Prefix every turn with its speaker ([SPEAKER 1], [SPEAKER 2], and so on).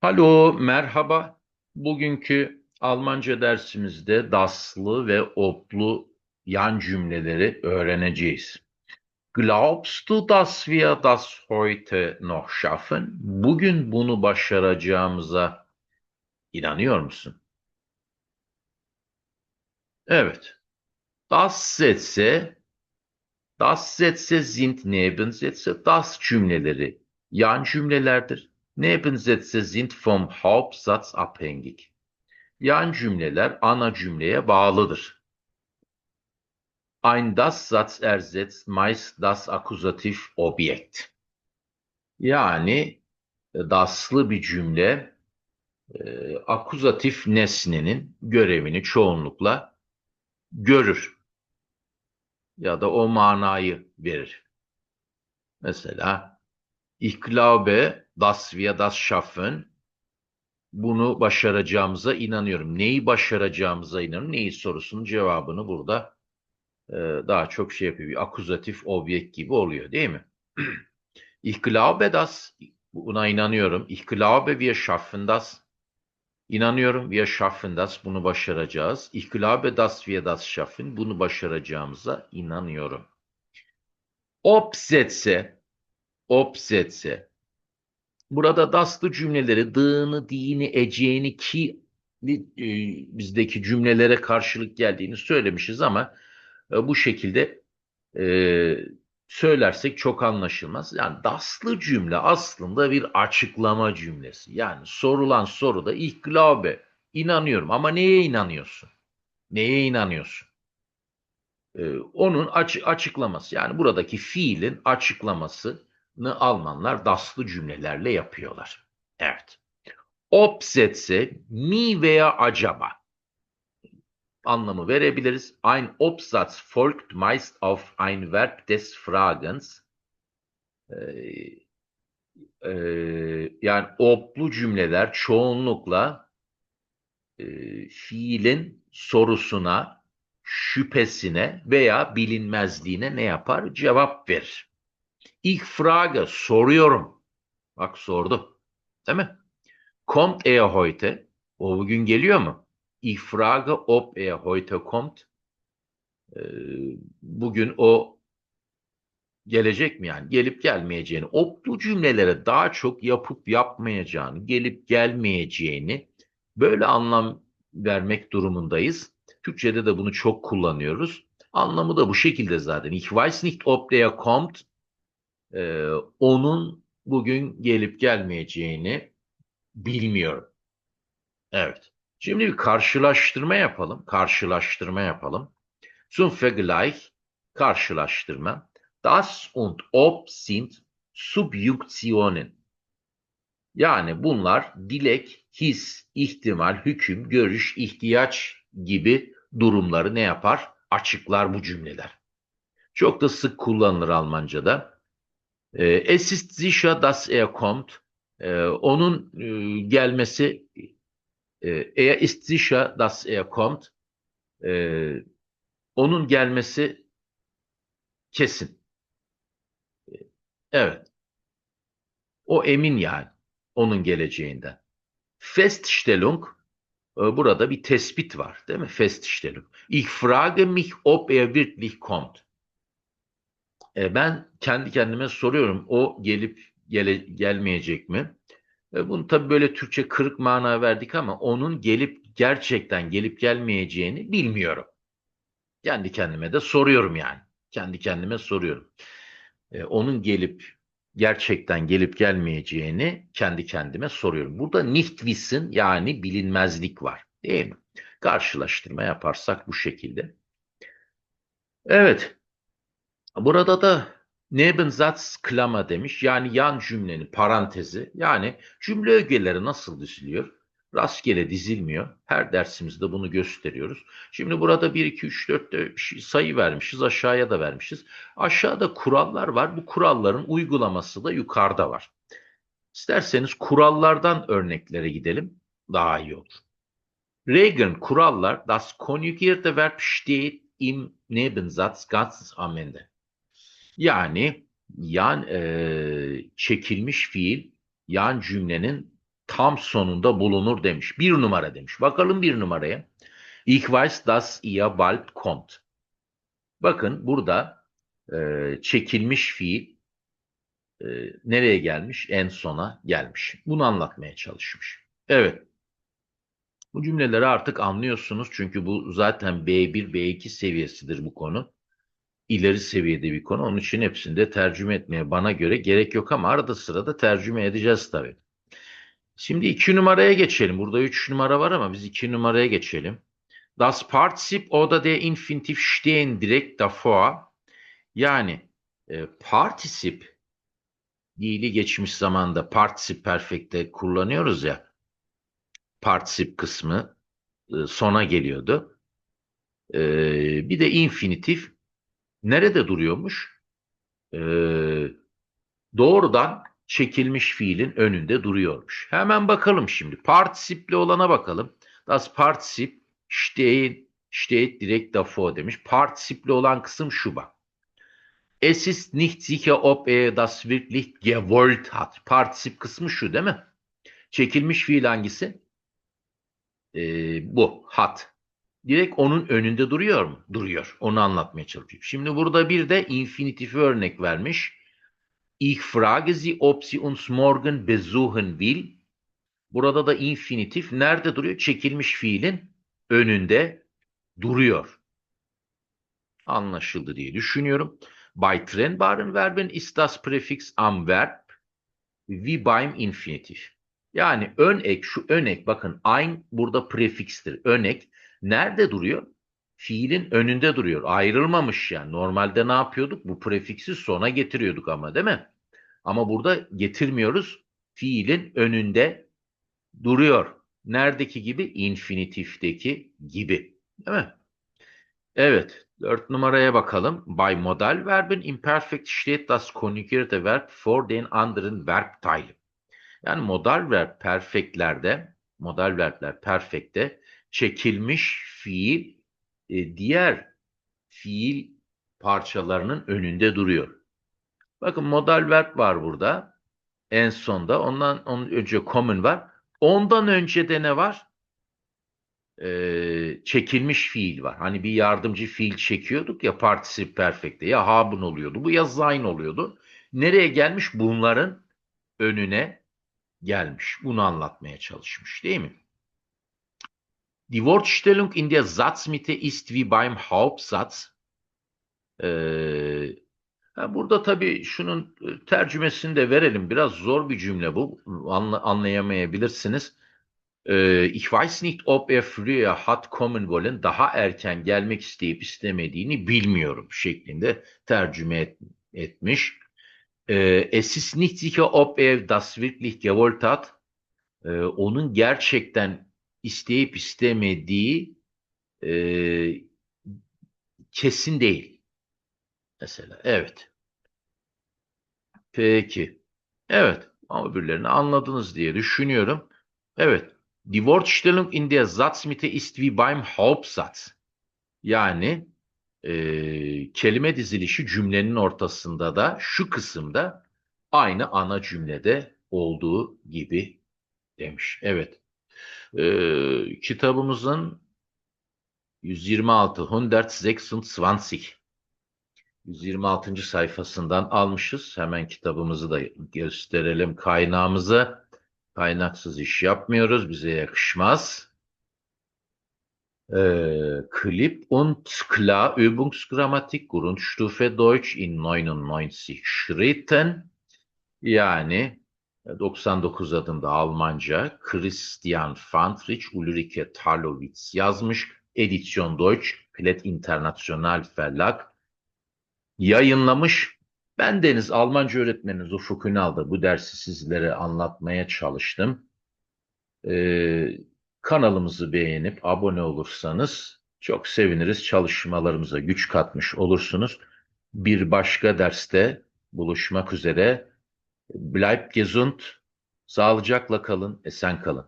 [SPEAKER 1] Hallo, merhaba. Bugünkü Almanca dersimizde daslı ve oplu yan cümleleri öğreneceğiz. Glaubst du, dass wir das heute noch schaffen? Bugün bunu başaracağımıza inanıyor musun? Evet. Das Sätze, das Sätze sind Nebensätze, das cümleleri yan cümlelerdir. Nebensätze sind vom Hauptsatz abhängig. Yan cümleler ana cümleye bağlıdır. Ein Das-Satz ersetzt meist das Akkusativ Objekt. Yani daslı bir cümle e, akuzatif nesnenin görevini çoğunlukla görür ya da o manayı verir. Mesela ich glaube, dass wir das schaffen. Bunu başaracağımıza inanıyorum. Neyi başaracağımıza inanıyorum. Neyi sorusunun cevabını burada e, daha çok şey yapıyor. Akuzatif objekt gibi oluyor değil mi? ich glaube, dass buna inanıyorum. Ich glaube, wir schaffen das. İnanıyorum, wir schaffen das. Bunu başaracağız. Ich glaube, dass wir das schaffen. Bunu başaracağımıza inanıyorum. Obsetse, obsetse. Burada daslı cümleleri dığını, dini, eceğini ki e, bizdeki cümlelere karşılık geldiğini söylemişiz ama e, bu şekilde e, söylersek çok anlaşılmaz. Yani daslı cümle aslında bir açıklama cümlesi. Yani sorulan soruda ich glaube, inanıyorum ama neye inanıyorsun? Neye inanıyorsun? Onun açı, açıklaması yani buradaki fiilin açıklamasını Almanlar daslı cümlelerle yapıyorlar. Evet. Obsetse mi veya acaba anlamı verebiliriz. Ein Obsatz folgt meist auf ein Verb des Fragens. Ee, e, yani oplu cümleler çoğunlukla e, fiilin sorusuna, şüphesine veya bilinmezliğine ne yapar? Cevap verir. Ich frage, soruyorum. Bak sordu. Değil mi? Kommt er heute? O bugün geliyor mu? Ich frage, ob er heute kommt. Ee, bugün o gelecek mi yani? Gelip gelmeyeceğini. O bu cümlelere daha çok yapıp yapmayacağını, gelip gelmeyeceğini böyle anlam vermek durumundayız. Türkçede de bunu çok kullanıyoruz. Anlamı da bu şekilde zaten. Ich weiß nicht ob der kommt. Ee, onun bugün gelip gelmeyeceğini bilmiyorum. Evet. Şimdi bir karşılaştırma yapalım. Karşılaştırma yapalım. Zum Vergleich karşılaştırma. Das und ob sind Subjunktionen. Yani bunlar dilek, his, ihtimal, hüküm, görüş, ihtiyaç gibi durumları ne yapar? Açıklar bu cümleler. Çok da sık kullanılır Almanca'da. Ee, es ist sicher, dass er kommt. Ee, onun e, gelmesi e, er ist sicher, dass er kommt. Ee, onun gelmesi kesin. Evet. O emin yani onun geleceğinden. Feststellung e, burada bir tespit var değil mi? Feststellung. Ich frage mich ob er wirklich kommt. E, ben kendi kendime soruyorum o gelip gele, gelmeyecek mi? E, bunu tabii böyle Türkçe kırık mana verdik ama onun gelip gerçekten gelip gelmeyeceğini bilmiyorum. Kendi kendime de soruyorum yani. Kendi kendime soruyorum. Ee, onun gelip gerçekten gelip gelmeyeceğini kendi kendime soruyorum. Burada nicht wissen yani bilinmezlik var. Değil mi? Karşılaştırma yaparsak bu şekilde. Evet. Burada da Nebensatz demiş. Yani yan cümlenin parantezi. Yani cümle ögeleri nasıl diziliyor? rastgele dizilmiyor. Her dersimizde bunu gösteriyoruz. Şimdi burada 1, 2, 3, 4 sayı vermişiz. Aşağıya da vermişiz. Aşağıda kurallar var. Bu kuralların uygulaması da yukarıda var. İsterseniz kurallardan örneklere gidelim. Daha iyi olur. Regeln, kurallar, das konjugierte Verb steht im Nebensatz ganz am Ende. Yani yan e, çekilmiş fiil yan cümlenin tam sonunda bulunur demiş. Bir numara demiş. Bakalım bir numaraya. Ich weiß, dass ihr bald kommt. Bakın burada e, çekilmiş fiil e, nereye gelmiş? En sona gelmiş. Bunu anlatmaya çalışmış. Evet. Bu cümleleri artık anlıyorsunuz çünkü bu zaten B1, B2 seviyesidir bu konu. İleri seviyede bir konu. Onun için hepsini de tercüme etmeye bana göre gerek yok ama arada sırada tercüme edeceğiz tabii. Şimdi iki numaraya geçelim. Burada üç numara var ama biz iki numaraya geçelim. Das Partizip oder der Infinitiv stehen direkt davor. Yani e, partisip fiili geçmiş zamanda partisip perfect'te kullanıyoruz ya. Partisip kısmı e, sona geliyordu. E, bir de infinitif nerede duruyormuş? E, doğrudan çekilmiş fiilin önünde duruyormuş. Hemen bakalım şimdi. Partisipli olana bakalım. Das Partisip steht, steht direkt davor demiş. Partisipli olan kısım şu bak. Es ist nicht sicher, ob er das wirklich gewollt hat. Partisip kısmı şu değil mi? Çekilmiş fiil hangisi? Ee, bu. Hat. Direkt onun önünde duruyor mu? Duruyor. Onu anlatmaya çalışıyor. Şimdi burada bir de infinitifi örnek vermiş. Ich frage Sie, ob Sie uns morgen besuchen will. Burada da infinitif nerede duruyor? Çekilmiş fiilin önünde duruyor. Anlaşıldı diye düşünüyorum. Bei trennbaren Verben ist das Präfix am Verb wie beim Infinitiv. Yani ön ek, şu ön ek bakın ein burada prefikstir. Ön ek nerede duruyor? Fiilin önünde duruyor. Ayrılmamış yani. Normalde ne yapıyorduk? Bu prefiksi sona getiriyorduk ama değil mi? Ama burada getirmiyoruz. Fiilin önünde duruyor. Neredeki gibi? Infinitif'teki gibi. Değil mi? Evet. Dört numaraya bakalım. By modal Verben imperfect steht das konjugierte Verb vor den anderen Verbteilen. Yani modal verb perfektlerde, modal verbler perfekte çekilmiş fiil e, diğer fiil parçalarının önünde duruyor. Bakın modal verb var burada. En sonda. Ondan onun önce common var. Ondan önce de ne var? Ee, çekilmiş fiil var. Hani bir yardımcı fiil çekiyorduk ya particip perfect'te. Ya haben oluyordu. Bu ya sein oluyordu. Nereye gelmiş? Bunların önüne gelmiş. Bunu anlatmaya çalışmış değil mi? Die Wortstellung in der Satzmitte ist wie beim Hauptsatz. Ee, burada tabii şunun e, tercümesini de verelim. Biraz zor bir cümle bu. Anla, anlayamayabilirsiniz. Ee, ich weiß nicht ob er früher hat kommen wollen. Daha erken gelmek isteyip istemediğini bilmiyorum şeklinde tercüme et, etmiş. Ee, es ist nicht sicher ob er das wirklich gewollt hat. Ee, onun gerçekten isteyip istemediği e, kesin değil. Mesela evet. Peki. Evet. Ama öbürlerini anladınız diye düşünüyorum. Evet. Die Wortstellung in der Satzmitte ist wie beim Hauptsatz. Yani e, kelime dizilişi cümlenin ortasında da şu kısımda aynı ana cümlede olduğu gibi demiş. Evet. E, kitabımızın 126 126 126. sayfasından almışız. Hemen kitabımızı da gösterelim kaynağımızı. Kaynaksız iş yapmıyoruz. Bize yakışmaz. Äh, Clip und Klar Übungsgrammatik Grundstufe Deutsch in 99 Schritten yani 99 adımda Almanca Christian Fandrich Ulrike Tarlowitz yazmış. Edisyon Deutsch Plet International Verlag yayınlamış. Ben Deniz Almanca öğretmeniniz Ufuk Ünal'da bu dersi sizlere anlatmaya çalıştım. Ee, kanalımızı beğenip abone olursanız çok seviniriz. Çalışmalarımıza güç katmış olursunuz. Bir başka derste buluşmak üzere. Bleibt gesund, sağlıcakla kalın, esen kalın.